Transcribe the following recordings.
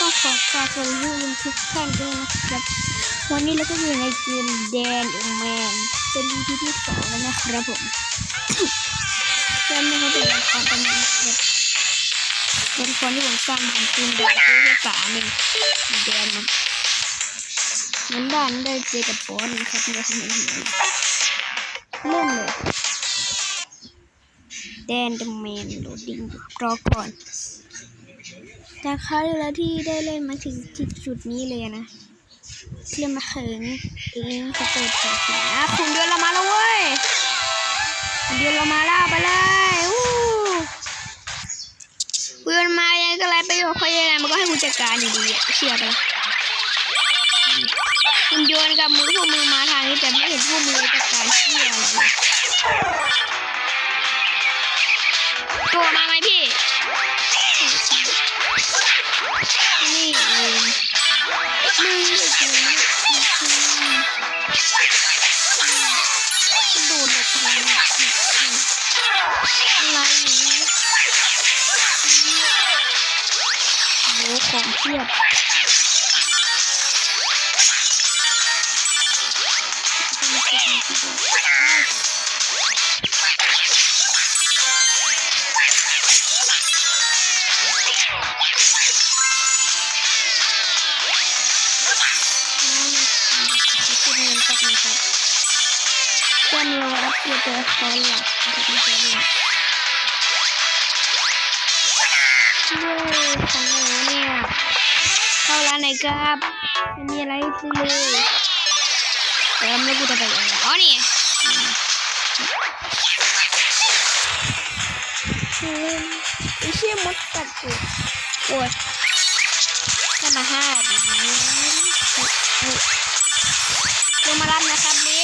ต้องขอกราบสวัสดีทุกท่านด้วยนะครับ วันนี้เราก็อยู่ในเกมแดนเองแมนเป็น EP ที่สองแล้วนะครับผมเกมนี้เขาเป็นละครตำนานครับเป็นคนที่ผมสร้างมันคืนแดนด้วยภาษาหนึ่งแดนมันมือนด้านได้เจอกับบอสนะครับที่เราเห็นเห็นเริ่มเลยแดนเดอแมนโหลดดิ้งรอก่อน จากคราวที่แล้วที่ได้เล่นมาถึงที่จุดนี้เลยนะเล่นมาถึงเองจะเปิดเผยถึงนะคุณเดือนเรามาแล้วเว้ยคุณเดือนเรามาแล้วไปเลยอู้เพื่อนมายังก็ไรประโยชน์เขายังไงมันก็ให้กูจัดการอยู่ดีอะเชื่อไปละคุณโยนกับมือพวกมือมาทางนี้แต่ไม่เห็นพวกมือจัดการเชี่ยเลยตัวมาไหมพี่ ไม่ยืนม่ยืนโดนแบบนี้อะไรนี้โอ้ของเทีย Dann nur ab hier der Feuer. Hallo, เนี่ยเข้าร้านไหนครับไม่มีอะไรซื้อเลยแต่ไม่กูจะไปอะอ๋อนี่ไอ้เชี่ยมดกัดกูโอ้ยแค่มาห้าดีเรื่องมาลั่นนะครับนี่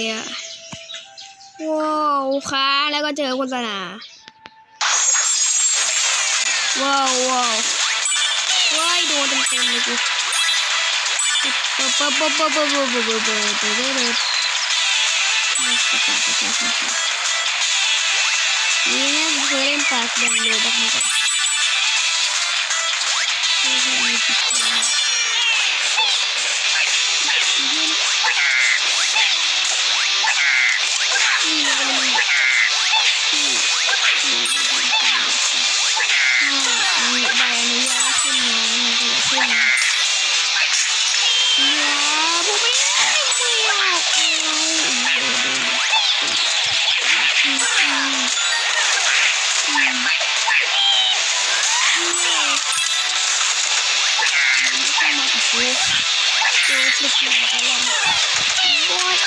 เลยอะว้าวค่ะแล้วก็เจอโฆษณาว้าวว้าวว้ายโดนเต็มเต็มๆเลยกูปั๊บปั๊บปั๊บปั๊บปั๊บปั๊บปั๊บปั๊บปั๊บปั๊บปั๊บปั๊บนี่นะเคยเล่นปากดังเลยดังเลยนี่ เจอฟลิกมาตลอดบอส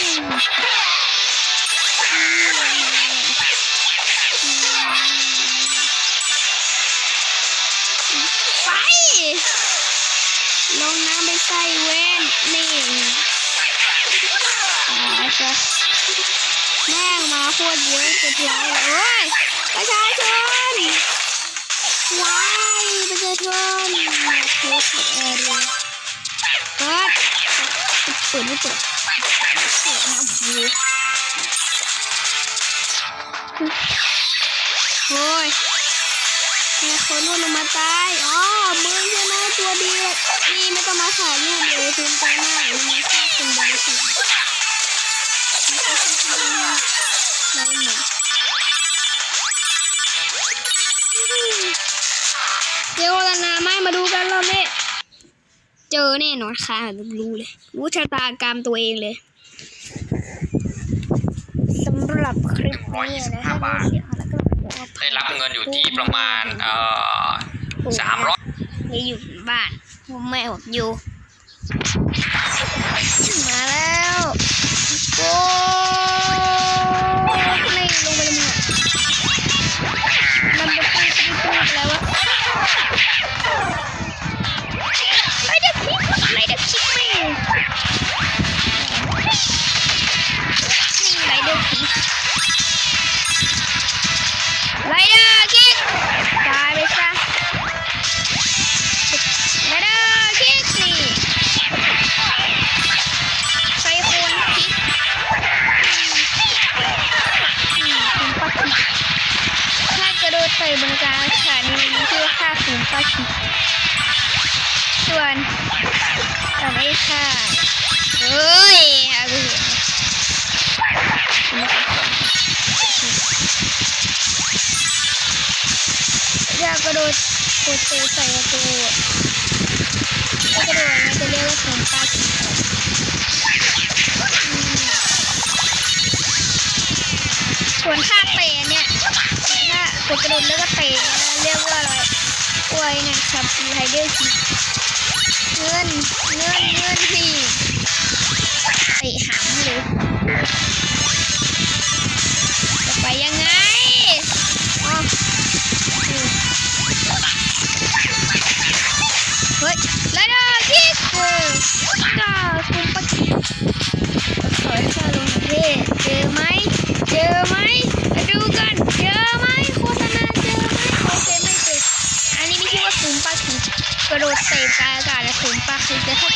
อืมไปลงน้ำไปใส่เว้นนี่อาจะแม่งมาโคตรเยอะสุดท้ายเลยประชาชนว้ายประชาชนโคตรแอร์เลย ปิดไม่เปิดเปิดนะโอ้โอ้ยแค่คนนู่นลงมาตายอ๋อมึงใช่ไหมตัวดีนี่ไม่ต้องมาถ่ายรูปเลยภูมิใจมากมึงมาฆ่าคนบริสุทธิ์ไม่ต้องทำอะไรเหมือนเดี๋ยวลนาไม่มาดูกันรอบนี้ เจอแน่นอนค่ะรู้เลย รู้ชะตากรรมตัวเองเลยสำหรับคลิปนี้นะฮะไม่เสียแล้วก็ได้รับเงินอยู่ที่ประมาณ เอ่อสามร้อยนี่อยู่บ้านผมแม่ผมอยู่ มาแล้วโอ้ อยนะครับไฮเดอร์คิดเงินเงินเงินที่ไปหาไม่ย เตะปลาอากาศนะคุณปลาคลิปได้เข้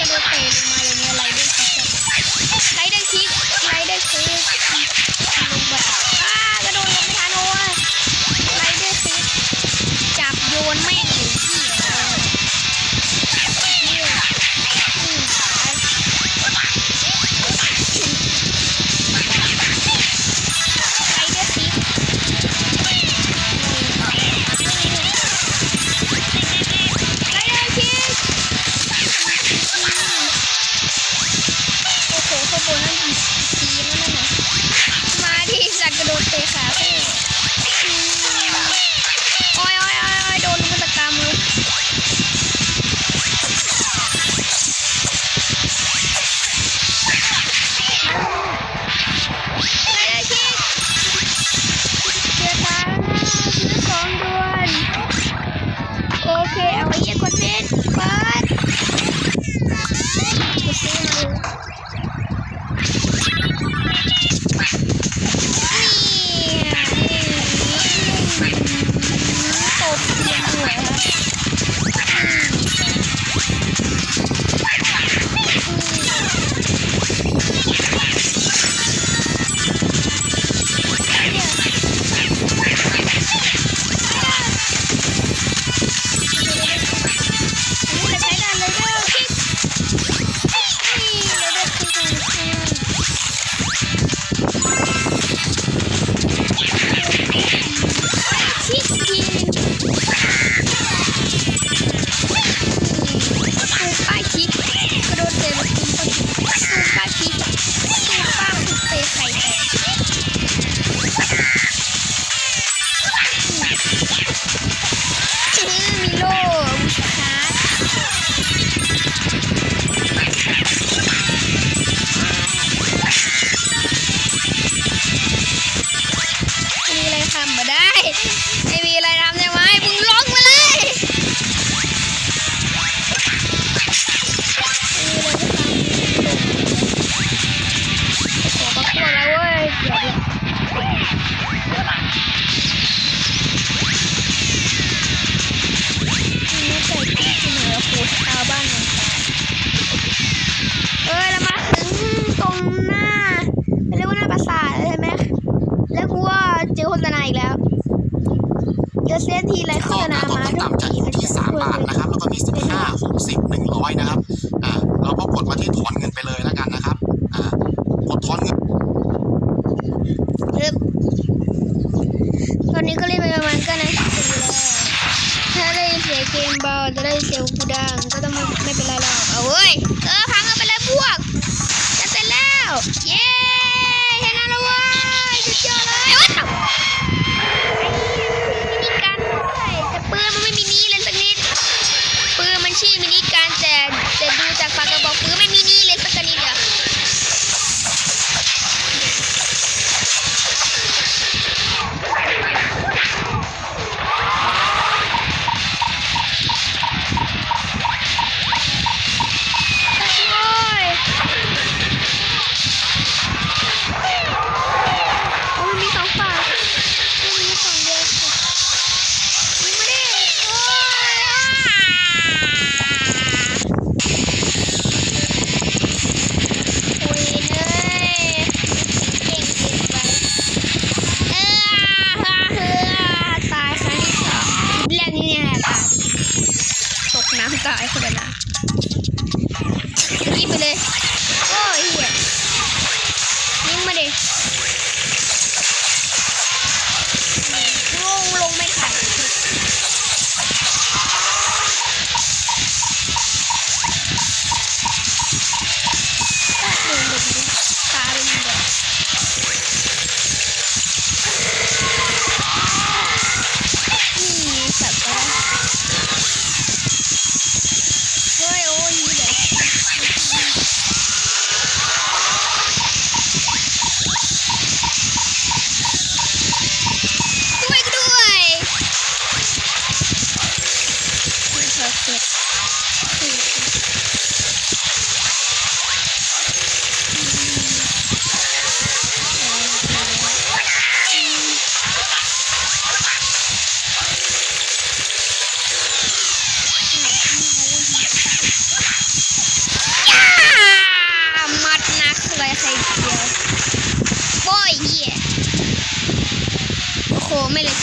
3 บาทนะครับ แล้วก็มี 15 60 100 นะครับอ่าเราก็กดมาที่ถอนเงินไปเลยแล้วกันนะครับอ่ากดถอนเงินเริ่มตอนนี้ก็เล่นไปประมาณก็นะถ้าได้เสียเกมเบาจะได้เสียกูดังก็ต้องไม่เป็นไรหรอกเอาเว้ย ka ay.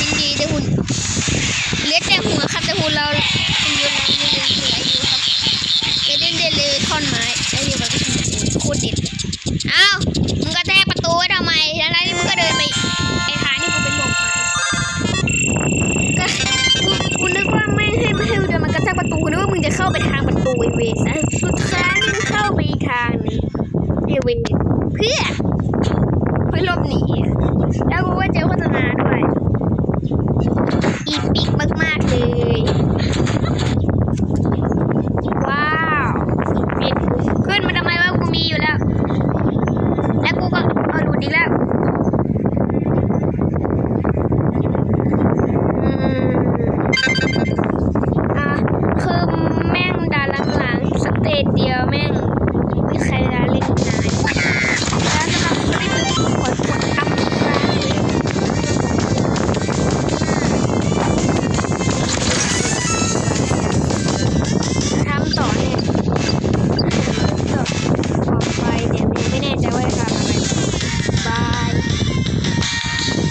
นดีแต่หุ่นเล็กแต่หัวครับแต่หุ่นเราคุณนยูนังยูนังเหลืออยู่ครับเอเดนเดลยท่อนไม้ไอ้ยูแบบโคตรเด็ดอ้าวมึงก็แทกประตูไว้ทำไมแล้วนี่มึงก็เดินไปไอ้หานี่มึงเป็นหมกไหม้ก็กูนึกว่าไม่ให้ไม่ให้มึงเดินมากระแทกประตูนึกว่ามึงจะเข้าไปทางประตูไอเวนนะสุดท้ายมึงเข้าไปทางนึงไอเวนเพื่อเพื่อหลบหนีแล้วกูก็เจอโฆษณาด้วย อีปิกมาก ๆ เลย ว้าวปิดขึ้นมาทำไมวะกูมีอยู่แล้ว แล้วกูก็เอารูดีแล้ว